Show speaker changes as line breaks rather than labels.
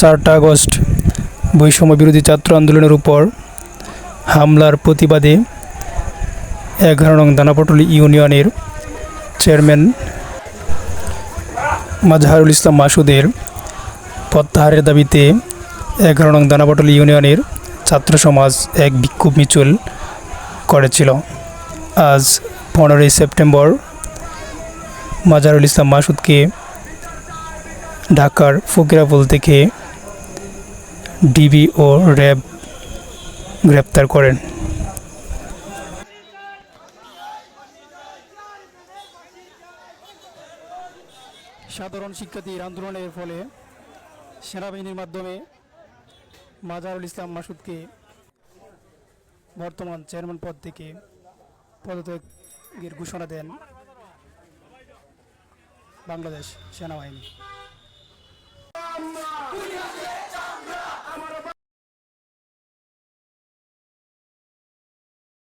চারটা আগস্ট, বৈষম্য বিরোধী ছাত্র আন্দোলনের উপর হামলার প্রতিবাদে এগারো নং দানাপটলি ইউনিয়নের চেয়ারম্যান মাজহারুল ইসলাম মাসুদের প্রত্যাহারের দাবিতে এগারো নং দানাপটলি ইউনিয়নের ছাত্র সমাজ এক বিক্ষোভ মিছিল করেছিল। আজ পনেরোই সেপ্টেম্বর মাজারুল ইসলাম মাসুদকে ঢাকার ফকিরাপুল থেকে ডিবি ও র্যাব গ্রেপ্তার করেন। সাধারণ শিক্ষার্থীর আন্দোলনের ফলে সেনাবাহিনীর মাধ্যমে মাজারুল ইসলাম মাসুদকে বর্তমান চেয়ারম্যান পদ থেকে পদত্যাগের ঘোষণা দেন বাংলাদেশ সেনাবাহিনী। Come on.